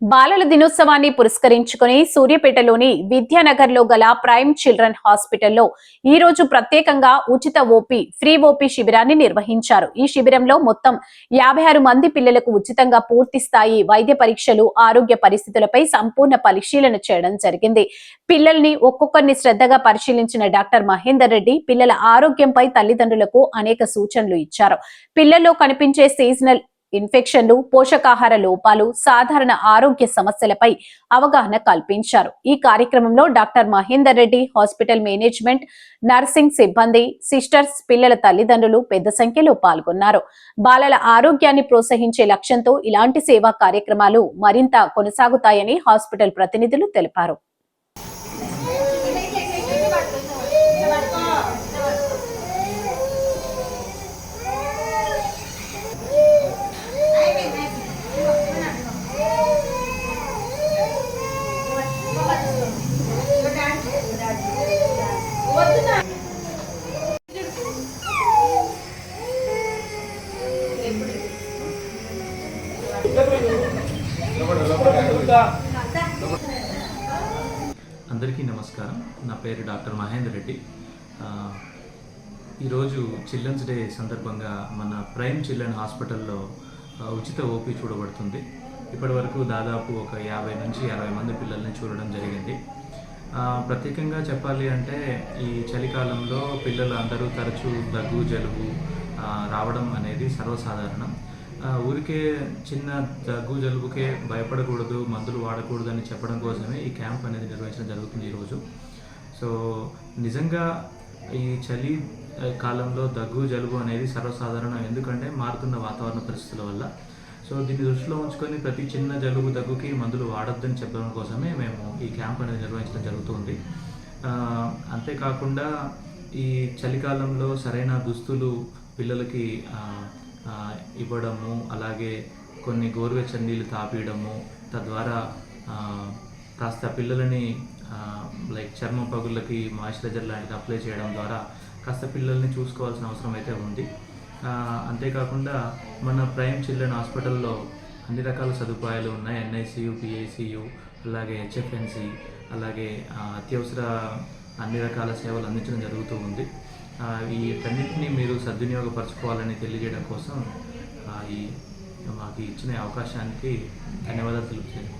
బాలల దినోత్సవాన్ని పురస్కరించుకుని సూర్యపేటలోని విద్యానగర్లో గల ప్రైమ్ చిల్డ్రన్ హాస్పిటల్లో ఈ రోజు ప్రత్యేకంగా ఉచిత ఓపీ ఫ్రీ ఓపీ శిబిరాన్ని నిర్వహించారు. ఈ శిబిరంలో మొత్తం యాభై ఆరు మంది పిల్లలకు ఉచితంగా పూర్తి స్థాయి వైద్య పరీక్షలు ఆరోగ్య పరిస్థితులపై సంపూర్ణ పరిశీలన చేయడం జరిగింది. పిల్లల్ని ఒక్కొక్కరిని శ్రద్ధగా పరిశీలించిన డాక్టర్ మహేందర్ రెడ్డి పిల్లల ఆరోగ్యంపై తల్లిదండ్రులకు అనేక సూచనలు ఇచ్చారు. పిల్లల్లో కనిపించే సీజనల్ ఇన్ఫెక్షన్లు పోషకాహార లోపాలు సాధారణ ఆరోగ్య సమస్యలపై అవగాహన కల్పించారు. ఈ కార్యక్రమంలో doctor Mahender Reddy hospital management nursing సిబ్బంది సిస్టర్స్ పిల్లల తల్లిదండ్రులు పెద్ద సంఖ్యలో పాల్గొన్నారు. బాలల ఆరోగ్యాన్ని ప్రోత్సహించే లక్ష్యంతో ఇలాంటి సేవా కార్యక్రమాలు మరింత కొనసాగుతాయని హాస్పిటల్ ప్రతినిధులు తెలిపారు. అందరికీ నమస్కారం. నా పేరు డాక్టర్ మహేందర్ రెడ్డి. ఈరోజు చిల్డ్రన్స్ డే సందర్భంగా మన ప్రైమ్ చిల్డ్రన్ హాస్పిటల్లో ఉచిత ఓపీ చూడబడుతుంది. ఇప్పటి వరకు దాదాపు ఒక యాభై నుంచి అరవై మంది పిల్లల్ని చూడడం జరిగింది. ప్రత్యేకంగా చెప్పాలి అంటే ఈ చలికాలంలో పిల్లలు అందరూ తరచూ దగ్గు జలుబు రావడం అనేది సర్వసాధారణం. ఊరికే చిన్న దగ్గు జలుబుకే భయపడకూడదు మందులు వాడకూడదు అని చెప్పడం కోసమే ఈ క్యాంప్ అనేది నిర్వహించడం జరుగుతుంది ఈరోజు. సో నిజంగా ఈ చలి కాలంలో దగ్గు జలుబు అనేది సర్వసాధారణం. ఎందుకంటే మారుతున్న వాతావరణ పరిస్థితుల వల్ల సో దీన్ని దృష్టిలో ఉంచుకొని ప్రతి చిన్న జలుబు దగ్గుకి మందులు వాడొద్దని చెప్పడం కోసమే మేము ఈ క్యాంప్ అనేది నిర్వహించడం జరుగుతుంది. అంతేకాకుండా ఈ చలికాలంలో సరైన దుస్తులు పిల్లలకి ఇవ్వడము అలాగే కొన్ని గోరువెచ్చని నీళ్ళు తాపీయడము తద్వారా కాస్త పిల్లలని లైక్ చర్మం పగుళ్ళకి మాయిశ్చరైజర్ లాంటిది అప్లై చేయడం ద్వారా కాస్త పిల్లల్ని చూసుకోవాల్సిన అవసరం అయితే ఉంది. అంతేకాకుండా మన ప్రైమ్ చిల్డ్రన్ హాస్పిటల్లో అన్ని రకాల సదుపాయాలు ఉన్నాయి. ఎన్ఐసియు పిఐసియు అలాగే హెచ్ఎఫ్ఎన్సి అలాగే అత్యవసర అన్ని రకాల సేవలు అందించడం జరుగుతూ ఉంది. ఈ వీటన్నిటిని మీరు సద్వినియోగపరచుకోవాలని తెలియజేయడం కోసం ఈ మాకు ఇచ్చిన అవకాశానికి ధన్యవాదాలు తెలుపుతున్నాను.